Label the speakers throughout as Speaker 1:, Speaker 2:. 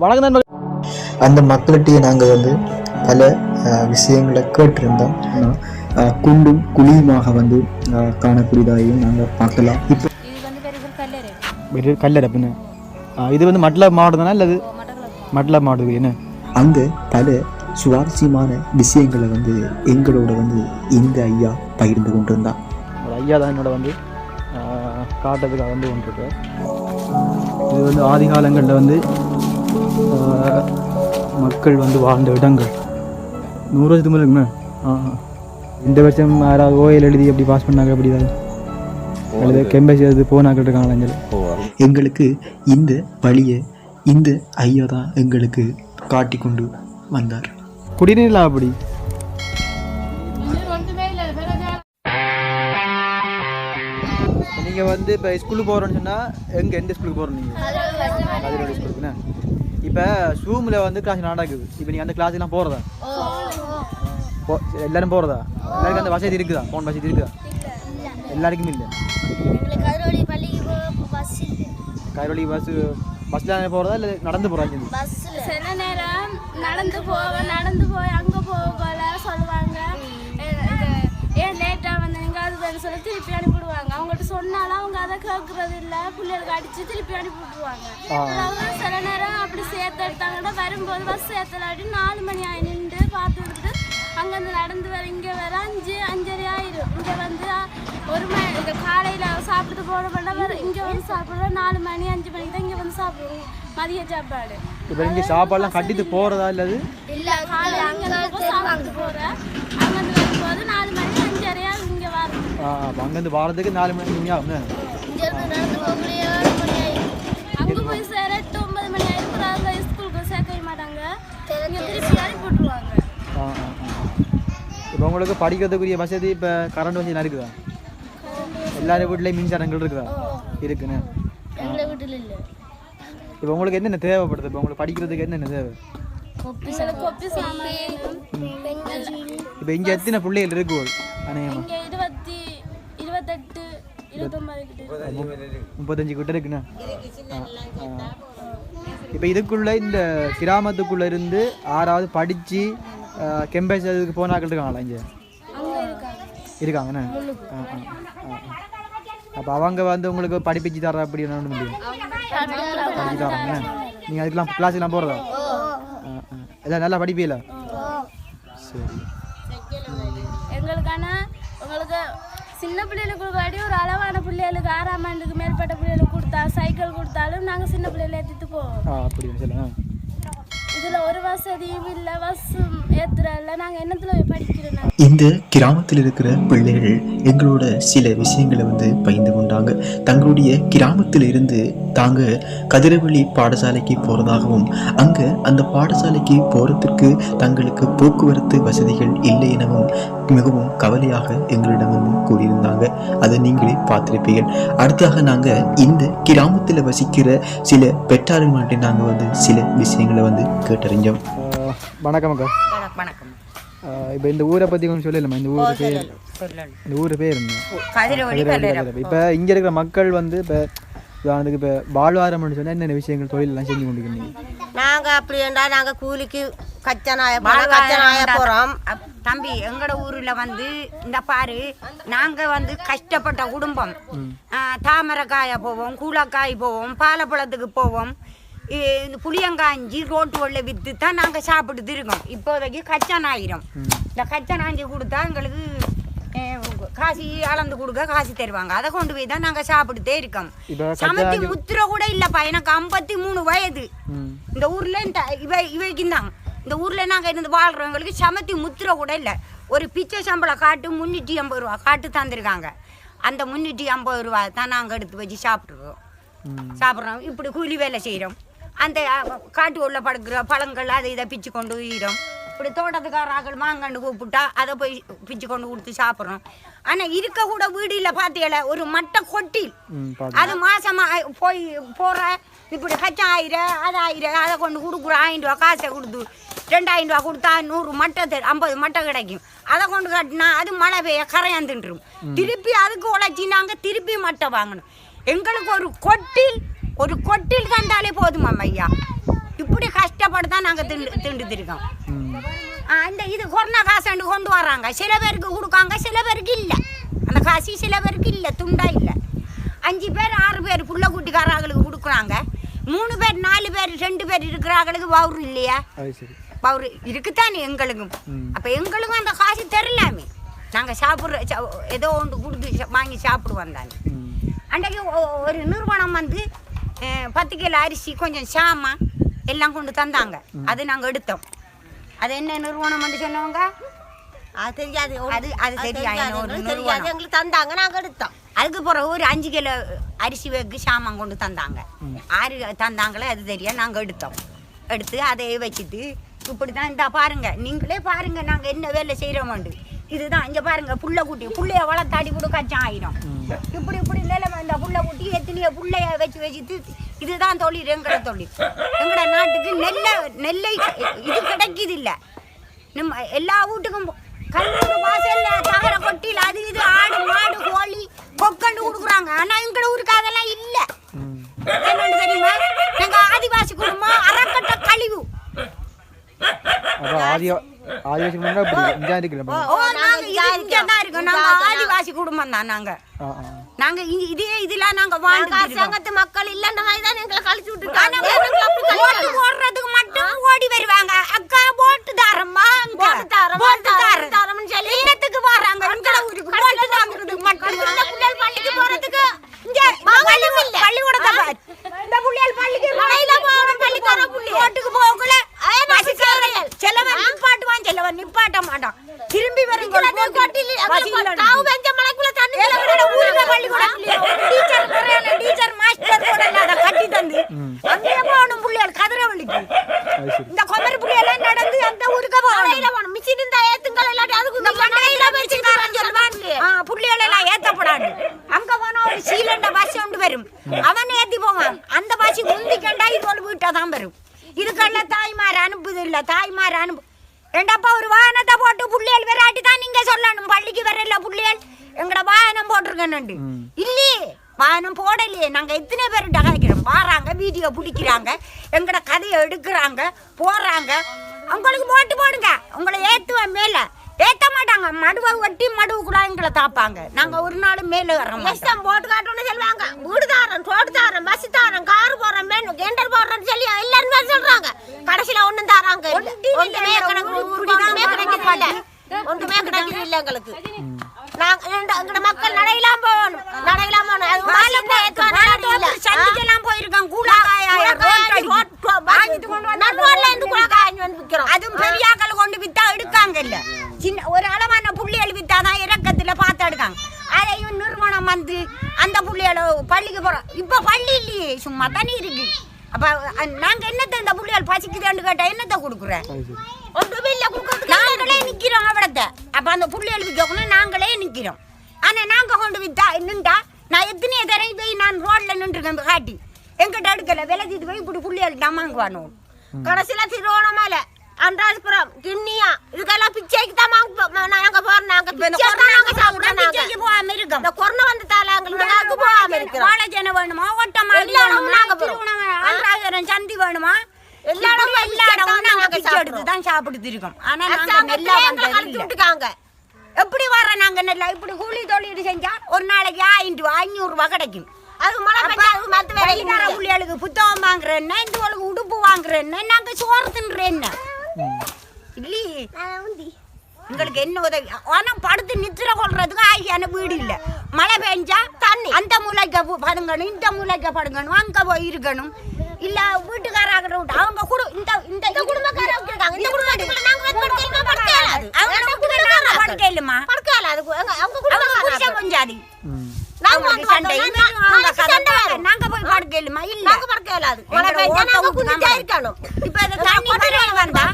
Speaker 1: வணக்கம்
Speaker 2: அந்த மக்கள்கிட்டயே நாங்கள் வந்து பல விஷயங்களை கேட்டிருந்தோம். குண்டும் குழியுமாக வந்து காணக்கூடியதாகவும் நாங்கள் பார்க்கலாம். இப்போ
Speaker 1: இது கல்லறை? அப்படின்னு இது வந்து மட்ல மாவட்டம் அல்லது மட்ல மாவட்டம் என்ன?
Speaker 2: அங்கே பல சுவாரஸ்யமான விஷயங்களை வந்து எங்களோட வந்து இந்த ஐயா பகிர்ந்து கொண்டிருந்தான்.
Speaker 1: ஐயா தான் என்னோட வந்து காட்டுறதுக்காக வந்து கொண்டிருக்கு இது வந்து ஆதி காலங்களில் வந்து மக்கள் வந்து வாழ்ந்த இடங்கள். நூறு வருஷத்துக்கு மேலே ஆ. இந்த வருஷம் யாராவது ஓயல் எழுதி எப்படி பாஸ் பண்ணாங்க அப்படி ஏதாவது அல்லது போனாக்கள் இருக்காங்களா அஞ்சல்
Speaker 2: எங்களுக்கு இந்த வழியை இந்த ஐயா தான் எங்களுக்கு காட்டி கொண்டு வந்தார்.
Speaker 1: குடிநீர்ல அப்படி நீங்கள் வந்து இப்போ ஸ்கூலுக்கு போகிறோன்னு சொன்னால் எங்கே எந்த ஸ்கூலுக்கு போகிறோம் நீங்கள் கதிரோட ஸ்கூலுக்குண்ணே இப்போ ஷூமில் வந்து கிளாஸ் நடக்குது. இப்போ நீங்கள் அந்த கிளாஸ்லாம் போகிறதா போ எல்லாரும் போகிறதா எல்லாருக்கும் அந்த வசதி இருக்குதா? ஃபோன் வசதி இருக்குதா எல்லாருக்கும் இல்லை.
Speaker 3: எங்களுக்கு கதிரோடி பள்ளிக்கு போக பஸ் இல்லை.
Speaker 1: கைரொலி பஸ் பஸ்ஸில் போகிறதா இல்லை நடந்து போகிறாங்க
Speaker 4: நடந்து போவோம் நடந்து போய் அங்கே போகல கேட்கறது இல்லை பிள்ளைகளுக்கு அடித்து திருப்பி அனுப்பி விட்டுருவாங்க அவங்க சில நேரம் அப்படி சேர்த்து எடுத்தாங்கன்னா வரும்போது பஸ் சேர்த்தலாட்டி நாலு மணி ஆகி நின்று பார்த்துட்டு அங்கேருந்து நடந்து வர இங்கே வர அஞ்சு அஞ்சரை ஆயிரும். இங்கே வந்து ஒரு மணி இந்த காலையில் சாப்பிட்டு பண்ண வர இங்கே வந்து சாப்பிட்ற நாலு மணி அஞ்சு மணிக்கு தான் இங்கே வந்து சாப்பிடுவோம். மதிய சாப்பாடு.
Speaker 1: இப்போ இங்கே சாப்பாடுலாம் கட்டிட்டு போகிறதா இல்லது
Speaker 4: இல்ல காலை அங்க சாப்பிட்டு போறேன் அங்க இருந்து வரும்போது நாலு மணி அஞ்சரையா இங்க வரும்
Speaker 1: அங்கேருந்து வாரத்துக்கு நாலு மணி மணி ஆகும்ண்ணே
Speaker 3: இங்கேருந்து நடந்து போகக்கூடிய ஏழு மணி ஆயிடும்
Speaker 4: அங்க போய் சேர எட்டு ஒன்பது மணி ஆயிரம் அங்க ஸ்கூலுக்கு சேர்க்கவே மாட்டாங்க இங்க திருப்பி அனுப்பி விட்டுருவாங்க
Speaker 1: ஆ ஆ இப்போ உங்களுக்கு படிக்கிறதுக்குரிய வசதி இப்போ கரண்ட் வசதி இருக்குதா? எல்லாரும் வீட்லேயும் மின்சாரங்கள் இருக்குதா? இருக்குண்ணே
Speaker 3: எங்களை வீட்டில் இல்லை
Speaker 1: இப்போ உங்களுக்கு என்னென்ன தேவைப்படுது? இப்போ உங்களுக்கு படிக்கிறதுக்கு என்னென்ன தேவை? இப்போ இங்கே எத்தனை பிள்ளைகள் இருக்கு? அநேகமாக முப்பத்தஞ்சு கிட்ட இருக்குண்ணே. இப்போ இதுக்குள்ள இந்த கிராமத்துக்குள்ள இருந்து ஆறாவது படித்து கெம்பேஸ் அதுக்கு போனாக்கள் இருக்காங்களா இங்கே? இருக்காங்கண்ணே. ஆ ஆ ஆ அப்போ அவங்க வந்து உங்களுக்கு படிப்பிச்சு தர அப்படி என்ன முடியும்? படிச்சு தராங்கண்ணே. நீங்கள் அதுக்கெல்லாம் கிளாஸ் எல்லாம் போகிறதா ஆ ஆ. எல்லாம் நல்லா படிப்பீல சரி.
Speaker 4: பிள்ளைகளுக்கு வாடி ஒரு அளவான பிள்ளைகளுக்கு ஆறாம் ஆண்டுக்கு மேற்பட்ட பிள்ளைகளுக்கு கொடுத்தா சைக்கிள் கொடுத்தாலும் நாங்கள் சின்ன பிள்ளைகளை ஏற்றிட்டு போவோம். இதில் ஒரு வசதியும் இல்லை பஸ்
Speaker 2: இந்த கிராமத்தில் இருக்கிற பிள்ளைகள் எங்களோட சில விஷயங்களை வந்து பகிர்ந்து கொண்டாங்க. தங்களுடைய கிராமத்தில் இருந்து தாங்க கதிரவழி பாடசாலைக்கு போகிறதாகவும் அங்கே அந்த பாடசாலைக்கு போகிறதுக்கு தங்களுக்கு போக்குவரத்து வசதிகள் இல்லை எனவும் மிகவும் கவலையாக எங்களிடம் வந்து கூறியிருந்தாங்க. அதை நீங்களே பார்த்துருப்பீங்க அடுத்தாக நாங்கள் இந்த கிராமத்தில் வசிக்கிற சில பெற்றார்கள்கிட்ட நாங்கள் வந்து சில விஷயங்களை வந்து கேட்டறிஞ்சோம்.
Speaker 1: வணக்கம் அக்கா.
Speaker 5: வணக்கம்.
Speaker 1: இப்போ இந்த ஊரை பற்றி கொஞ்சம் சொல்லலாமா இந்த ஊர் பேர்.
Speaker 5: சொல்லணும்
Speaker 1: இந்த ஊர் பேர் என்ன? இப்போ இங்கே இருக்கிற மக்கள் வந்து இப்போ உதாரணத்துக்கு இப்போ வாழ்வாரம்னு சொன்னால் என்னென்ன விஷயங்கள் தொழிலெல்லாம் செஞ்சு கொண்டிருக்கீங்க?
Speaker 6: நாங்க அப்படி என்றா நாங்க கூலிக்கு கச்சனாய கச்சனாய போறோம்.
Speaker 5: அப்- தம்பி எங்கட ஊர்ல வந்து இந்த பாரு நாங்க வந்து கஷ்டப்பட்ட குடும்பம். தாமரைக்காய போவோம் கூலக்காய் போவோம் பாலப்பழத்துக்கு போவோம். இந்த புளியங்காஞ்சி ரோட்டு உள்ள வித்து தான் நாங்க சாப்பிட்டு இருக்கோம். இப்போதைக்கு கச்சனாயிரம் இந்த கச்சனாஞ்சி கொடுத்தா எங்களுக்கு காசி அளந்து கொடுக்க காசு தருவாங்க. அதை கொண்டு போய் தான் நாங்க சாப்பிட்டுட்டே இருக்கோம். சமத்தி முத்திர கூட இல்லப்பா. எனக்கு ஐம்பத்தி மூணு வயது இந்த ஊர்ல இந்த இவ இவைக்கும் தான் இந்த ஊர்ல நாங்க இருந்து வாழ்றவங்களுக்கு சமத்தி முத்திர கூட இல்லை. ஒரு பிச்சை சம்பளம் காட்டு முன்னூற்றி ஐம்பது ரூபா காட்டு தந்திருக்காங்க. அந்த முன்னூற்றி ஐம்பது ரூபா தான் நாங்கள் எடுத்து வச்சு சாப்பிட்ருக்கோம் சாப்பிட்றோம். இப்படி கூலி வேலை செய்கிறோம் அந்த காட்டு உள்ள படுக்கிற பழங்கள் அதை இதை பிச்சு கொண்டு உயிரோம். இப்படி தோட்டத்துக்காராக்கள் மாங்கண்டு கூப்பிட்டா அதை போய் பிச்சு கொண்டு கொடுத்து சாப்பிட்றோம் ஆனால் இருக்க கூட வீடு இல்லை பார்த்தீங்களா ஒரு மட்டை கொட்டில். அது மாசமா ஆயி- போய் போற இப்படி கச்சா ஆயிர அது ஆயிர அதை கொண்டு கொடுக்குற ஆயிரம் ரூபா காசை கொடுத்து ரெண்டாயிரம் ரூபா கொடுத்தா நூறு மட்டை தெ- ஐம்பது மட்டை கிடைக்கும். அதை கொண்டு கட்டினா அது மழை பெய்ய கரையாந்துட்டுரும் திருப்பி அதுக்கு உழைச்சி நாங்கள் திருப்பி மட்டை வாங்கணும். எங்களுக்கு ஒரு கொட்டில் ஒரு கொட்டில் தந்தாலே போதுமா ஐயா இப்படி கஷ்டப்பட்டு தான் நாங்கள் திண்டு ஆ, இந்த இது கொரோனா காசாண்டு கொண்டு வராங்க சில பேருக்கு கொடுக்காங்க சில பேருக்கு இல்லை. அந்த காசு சில பேருக்கு இல்லை துண்டா இல்லை. அஞ்சு பேர் ஆறு பேர் புள்ள குட்டிக்காரங்களுக்கு கொடுக்குறாங்க. மூணு பேர் நாலு பேர் ரெண்டு பேர் இருக்கிறாங்களுக்கு பவுர் இல்லையா? பவுர் இருக்குத்தானே எங்களுக்கும். அப்போ எங்களுக்கும் அந்த காசு தரலாமே. நாங்கள் சாப்பிட்ற ஏதோ ஒன்று கொடுத்து வாங்கி சாப்பிடுவோம் தானே. அன்றைக்கு ஒரு நிறுவனம் வந்து பத்து கிலோ அரிசி கொஞ்சம் சாமான் எல்லாம் கொண்டு தந்தாங்க. அது நாங்கள் எடுத்தோம். அது என்ன நிறுவனம் சொன்னவங்க?
Speaker 6: அது தெரியாது.
Speaker 5: அது அது தெரியாது.
Speaker 6: தெரியாது. எங்களுக்கு தெரியாது. தந்தாங்க. நாங்க எடுத்தோம்.
Speaker 5: அதுக்கு பிறகு ஒரு அஞ்சு கிலோ அரிசி வைக்கு சாமான் கொண்டு தந்தாங்க. ஆறு தந்தாங்களே அது தெரியும் நாங்கள் எடுத்தோம். எடுத்து அதை வச்சுட்டு இப்படி தான் இந்த பாருங்க. நீங்களே பாருங்க நாங்கள் என்ன வேலை செய்கிறோமாண்டு இதுதான். இங்கே பாருங்க புள்ள குட்டி. புள்ளைய வளர்த்தாடி கூட கச்சான் ஆயிடும் இப்படி இப்படி நிலைமை இந்த புள்ள குட்டி எத்தனையோ புள்ளைய வச்சு வச்சுட்டு இதுதான் தொழில் எங்கட தொழில். எங்கட நாட்டுக்கு நெல்லை நெல்லை இது கிடைக்குது இல்லை நம்ம எல்லா வீட்டுக்கும் கல்லூரி வாசல்ல தகர கொட்டியில் அது இது ஆடு மாடு கோழி கொக்கண்டு கொடுக்குறாங்க. ஆனா எங்கட ஊருக்கு அதெல்லாம் இல்ல. என்னன்னு தெரியுமா? எங்க ஆதிவாசி குடும்பம் அறக்கட்ட கழிவு.
Speaker 1: அப்போ ஆதி ஆதிவாசி முன்னா இப்படி இங்கே இருக்கிற
Speaker 5: ஓ நாங்க இது இங்க தான் இருக்கோம் நாங்க ஆதிவாசி குடும்பம் தான் நாங்க
Speaker 1: ஆ ஆ
Speaker 5: நாங்க இதே இதெல்லாம் நாங்க வாழ்ந்து
Speaker 6: அரசாங்கத்து மக்கள் இல்லைன்ற மாதிரி தான் எங்களை கழிச்சு விட்டுருக்காங்க
Speaker 5: ஓட்டு போடுறதுக்கு மட்டும் ஓடி வருவாங்க அக்கா போட்டு தாரம்மா.
Speaker 6: போட்டு தாரம்,
Speaker 5: போட்டு தாரம்.
Speaker 6: தாரம்னு சொல்லி
Speaker 5: என்னத்துக்கு வராங்க எங்கட ஊருக்கு போட்டு தாங்கிறதுக்கு மட்டும்
Speaker 6: இந்த பிள்ளைகள் பள்ளிக்கு போறதுக்கு
Speaker 5: இங்க இந்த பள்ளி பள்ளிக்கூடத்தை பாரு. இந்த புள்ளைகள் பள்ளிக்கு
Speaker 6: மழையில போகணும் பள்ளிக்கூட புள்ளி.
Speaker 5: ரோட்டுக்கு போகல
Speaker 6: ஏ, பஸ்
Speaker 5: பசிக்காரர்கள். சிலவன் நிப்பாட்டுவான் சிலவன் நிப்பாட்ட மாட்டான் திரும்பி வருங்க
Speaker 6: தாவு பெஞ்ச மலைக்குள்ள தண்ணி
Speaker 5: ஊர்ல பள்ளிக்கூடம் டீச்சர் முறையான டீச்சர் மாஸ்டர் கூட இல்லாத கட்டி தந்து அங்கேயே போகணும் புள்ளைகள் கதிரவள்ளிக்கு
Speaker 1: அது சரி
Speaker 5: இந்த கொமரி புள்ளையெல்லாம் நடந்து அந்த ஊருக்கு போகணும்
Speaker 6: மிஷின் இருந்தா ஏத்துங்கள் இல்லாட்டி அதுக்கு
Speaker 5: இந்த மண்டையில வச்சுக்காரன் சொல்லுவான் ஆ, புள்ளிகள் எல்லாம் ஏத்தப்படாது அங்க போனா ஒரு சீலண்ட பஸ் ஒன்று வரும். அவன் ஏத்தி போவான். அந்த பஸ் முந்திக்கண்டா இது ஒரு வீட்டை தான் வரும். இதுக்கெல்லாம் தாய்மார் அனுப்புது இல்ல? தாய்மார் அனுப்பு ஏண்டாப்பா ஒரு வாகனத்தை போட்டு புள்ளியல் விராட்டி தான் நீங்க சொல்லணும். பள்ளிக்கு வரல புள்ளியல். எங்கட வாகனம் போட்டிருக்கேன்னு இல்லையே. வாகனம் போடலையே. நாங்க எத்தனை பேர் டகாய்க்கிறோம்? பாறாங்க வீடியோ பிடிக்கிறாங்க. எங்கட கதையை எடுக்கிறாங்க போறாங்க உங்களுக்கு போட்டு போடுங்க. உங்களை ஏத்துவேன் மேல. மடுவை வெட்டி மடுவுக்குள்ள எங்களை தாப்பாங்க. நாங்க ஒரு நாள் மேல வர மாட்டோம்.
Speaker 6: எஸ்டம் போட்டு காட்டணும்னு சொல்லுவாங்க. வீடு தாரன் ரோடு தாரன் பஸ் தாரன் கார் போறேன் மேன் கெண்டர் போடுறேன்னு சொல்லி எல்லாருமே சொல்றாங்க. கடைசியில ஒண்ணும் தாராங்க இல்ல. ஒண்ணுமே இல்ல. ஒன்றுமே கிடைக்கிறது இல்ல. எங்களுக்கு. நாங்க மக்கள் நடையெல்லாம் போகணும். நடையெல்லாம் போகணும் அது bus இருந்தா ஏத்துவாங்க, இல்லாட்டி இல்ல.
Speaker 5: சந்திக்கெல்லாம் போயிருக்கோம் கூலக்காயா
Speaker 6: குளக்காய் ரோட் ரோட்
Speaker 5: வாங்கிட்டு கொண்டு வந்து
Speaker 6: நடுவோட்ல இருந்து குளக்காய் வந்து விக்கிறோம்
Speaker 5: அதுவும் பெரியாக்கள் கொண்டு வித்தா எடுக்காங்க இல்ல சின்ன ஒரு அளவான புள்ளிகள் வித்தாதான் இறக்கத்துல பார்த்து எடுக்காங்க அதையும் நிறுவனம் வந்து அந்த புள்ளிகளை பள்ளிக்கு போறோம் இப்ப பள்ளி இல்லையே சும்மா தண்ணி இருக்கு. அப்ப அஹ், நாங்க என்னத்தை இந்த புள்ளியால் பசிக்குதுன்னு கேட்டா என்னத்தை கொடுக்குறேன்
Speaker 6: ஒன்றுமே இல்ல கொடுக்கறதுக்கு
Speaker 5: நாங்களே நிக்கிறோம் அவிடத்தை. அப்ப அந்த புள்ளிகள் கேட்கணும் நாங்களே நிக்கிறோம். ஆனா நாங்க கொண்டு வித்தா நின்றா நான் எத்தனையோ தடவை போய் நான் ரோட்ல நின்றுருக்கேன் காட்டி. எங்கிட்ட எடுக்கல விலகிட்டு போய் இப்படி புள்ளிகள் கடைசியில்
Speaker 6: கடைசியில திருவோணமலை அன்றாஜபுரம் கிண்ணியா இதுக்கெல்லாம் பிச்சைக்கு தான் நாங்க போறோம் நாங்க பிச்சை தான் நாங்க சாப்பிடுறோம்.
Speaker 5: பிச்சைக்கு போகாம இருக்கோம்
Speaker 6: இந்த கொரோனா வந்ததால எங்களுக்கு போகாம இருக்கிறோம்
Speaker 5: வாழைச்சேனை வேணுமா வேணுமா
Speaker 6: நாங்க போறோம்.
Speaker 5: ஆந்திராபுரம் சந்தி வேணுமா
Speaker 6: எல்லா இடமும்
Speaker 5: எல்லா இடமும் நாங்க பிச்சை எடுத்து. தான் சாப்பிட்டு இருக்கோம் ஆனா நாங்க இல்ல.
Speaker 6: விட்டுருக்காங்க
Speaker 5: எப்படி வர நாங்க நெல்லா இப்படி கூலி தொழில் செஞ்சா ஒரு நாளைக்கு ஆயிரம் ரூபா ஐநூறு ரூபாய் கிடைக்கும்
Speaker 6: அது மழை பெஞ்சா அதுக்கு மத்த வேலை
Speaker 5: வழிகார
Speaker 6: இல்லை.
Speaker 5: புள்ளிகளுக்கு புத்தகம் வாங்குறேன்னா இந்த உடுப்பு வாங்குறேன்னா நாங்க சோறு தின்றேன்னா இல்லையே உங்களுக்கு என்ன உதவி? ஆனா படுத்து நித்திர கொள்றதுக்கு ஆகியான வீடு இல்ல. மழை பெஞ்சா தண்ணி. அந்த மூலைக்க பு- படுங்கணும் இந்த மூலைக்க படுங்கணும் அங்க போய் இருக்கணும். இல்ல வீட்டுக்காராக விட்டு அவங்க குடு இந்த இந்த
Speaker 6: இந்த குடும்பக்காரங்க இருக்காங்க. இந்த குடும்பத்துக்குள்ள நாங்க படுக்க இயலுமா? இயலாது.
Speaker 5: அவங்க படுக்க இல்லம்மா.
Speaker 6: படுக்க இயலாது. அவங்க.
Speaker 5: புருஷன் கொஞ்சாதி.
Speaker 6: நாங்க
Speaker 5: போய் படுக்க இல்லம்மா. இல்ல.
Speaker 6: நாங்க படுக்க இயலாது. மழை
Speaker 5: எங்களை
Speaker 6: பெஞ்சா
Speaker 5: ஓட்ட
Speaker 6: நாங்க இருக்கணும்.
Speaker 5: இப்ப இந்த தண்ணி வந்தா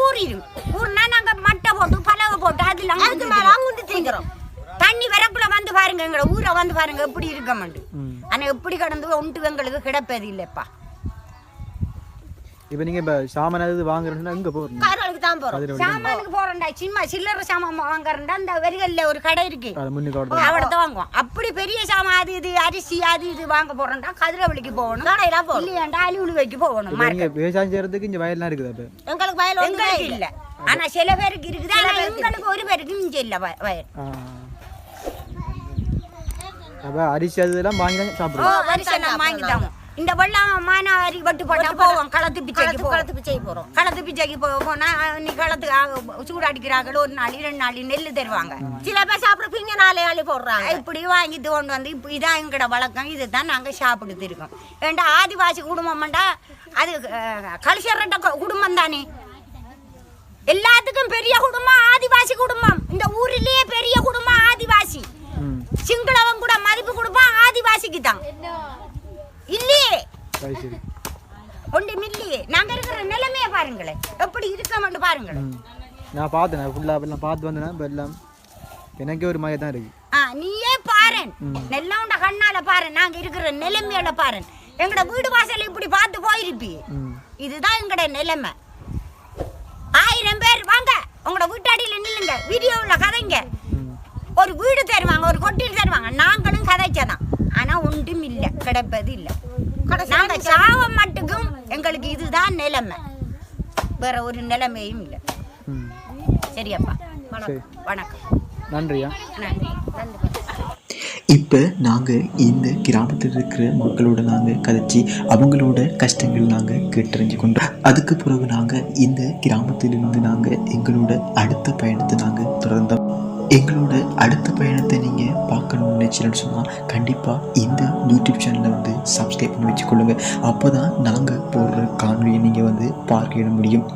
Speaker 5: ஊறிடும் ஊர்னா நாங்க மட்டை போட்டு பலகை போட்டு அதுல
Speaker 6: அதுக்கு. மேல தீங்கிறோம்.
Speaker 5: தண்ணி வரக்குள்ள வந்து பாருங்க எங்களை ஊரை வந்து பாருங்க எப்படி இருக்க மாட்டு
Speaker 1: ம்.
Speaker 5: ஆனா எப்படி கடந்து ஒன்று எங்களுக்கு கிடப்பது இல்லப்பா.
Speaker 1: இப்போ நீங்கள் இப்போ சாமான் அது வாங்குறேன்னா எங்கே போகிறீங்க
Speaker 6: காரோளுக்கு தான் போறோம்.
Speaker 1: கதிரவழி
Speaker 5: சாமானுக்கு போறேன்டா சும்மா சில்லறை சாமான் வாங்குறேன்டா. இந்த வரிகள்ல ஒரு கடை இருக்கு.
Speaker 1: அது முன்னுக்கு அவட
Speaker 5: அவடத்த வாங்குவோம். அப்படி பெரிய சாமான் அது இது அரிசி அது இது வாங்க போறோம்டா. கதிரவழிக்கு போகணும்.
Speaker 6: கடையெல்லாம் போகணும்
Speaker 5: இல்லையாண்டா அலுவலுக்கு போகணும்.
Speaker 1: நீங்கள் விவசாயம் செய்கிறதுக்கு இங்கே வயல்லாம் இருக்குது அப்போ.
Speaker 6: எங்களுக்கு வயல்
Speaker 5: எங்களுக்கு இல்ல. ஆனா சில பேருக்கு இருக்குது. ஆனா எங்களுக்கு ஒரு பேருக்கு இங்க இல்ல வயல்.
Speaker 1: அப்போ அரிசி அது இதெல்லாம் வாங்கி தான் சாப்பிடுவோம்
Speaker 5: நான் வாங்கி தரோம் இந்த வெள்ளம் மானாவாரி வட்டு போட்டா போவோம். களத்து பிச்சைக்கு
Speaker 6: களத்து
Speaker 5: போவோம்.
Speaker 6: களத்து பிச்சை போறோம்.
Speaker 5: களத்து பிச்சைக்கு போ போனா நீ களத்து ஆ, சூடாடிக்கிறாங்களோ ஒரு நாள் ரெண்டு நாள் நெல் தருவாங்க.
Speaker 6: சில பேர் சாப்பிட பிங்க நாளே போடுறாங்க.
Speaker 5: இப்படி வாங்கிட்டு கொண்டு வந்து இப்போ இதான் எங்களோட வழக்கம். இதுதான் நாங்க சாப்பிடுத்து இருக்கோம். ஏண்டா ஆதிவாசி குடும்பம்டா அது கல்ச்சரட்ட குடும்பம் தானே எல்லாத்துக்கும் பெரிய குடும்பம் ஆதிவாசி குடும்பம். இந்த ஊரிலேயே பெரிய குடும்பம் ஆதிவாசி. சிங்களவன் கூட மதிப்பு கொடுப்பான் ஆதிவாசிக்கு தான் இல்லையே
Speaker 1: சரி சரி.
Speaker 5: ஒன்றும் இல்லையே நாங்க இருக்கிற நிலைமையை பாருங்களேன். எப்படி இருக்கோம்னு பாருங்களேன்.
Speaker 1: நான் பார்த்தேன் ஃபுல்லாக எல்லாம் பார்த்து வந்தேன்னா இப்போ எல்லாம் எனக்கே ஒரு மாதிரி தான் இருக்குது
Speaker 5: ஆ நீயே பாரேன். நெல்லவுண்ட கண்ணால பாரு நாங்க இருக்கிற நிலைமையில பாரு எங்கட வீடு வாசல் இப்படி பார்த்து போயிருப்பி. இதுதான் எங்கட நிலைமை. ஆயிரம் பேர் வாங்க. உங்களோட வீட்டாடியில நில்லுங்க. வீடியோவில் கதைங்க. ஒரு வீடு தருவாங்க ஒரு கொட்டில் தருவாங்க. நாங்களும் கதைச்சதான். ஆனா ஒன்றும் இல்லை கிடைப்பது இல்லை. நாங்க சாவ மட்டுக்கும் எங்களுக்கு இதுதான் நிலைமை. வேற ஒரு நிலைமையும் இல்லை. சரியப்பா.
Speaker 1: சரி.
Speaker 5: வணக்கம்.
Speaker 1: நன்றியா?
Speaker 5: நன்றி. நன்றி.
Speaker 2: இப்போ நாங்கள் இந்த கிராமத்தில் இருக்கிற மக்களோட நாங்கள் கதைச்சி அவங்களோட கஷ்டங்கள் நாங்கள் கேட்டறிஞ்சு கொண்டோம். அதுக்கு பிறகு நாங்கள் இந்த கிராமத்திலிருந்து நாங்கள் எங்களோட அடுத்த பயணத்தை நாங்கள் தொடர்ந்தோம். எங்களோட அடுத்த பயணத்தை நீங்கள் பார்க்கணும்னு நினச்சின்னு சொன்னால் கண்டிப்பாக இந்த யூடியூப் சேனலை வந்து சப்ஸ்கிரைப் பண்ணி வச்சுக்கொள்ளுங்கள் அப்போ தான் நாங்கள் போடுற காணொலியை நீங்கள் வந்து பார்க்க முடியும்.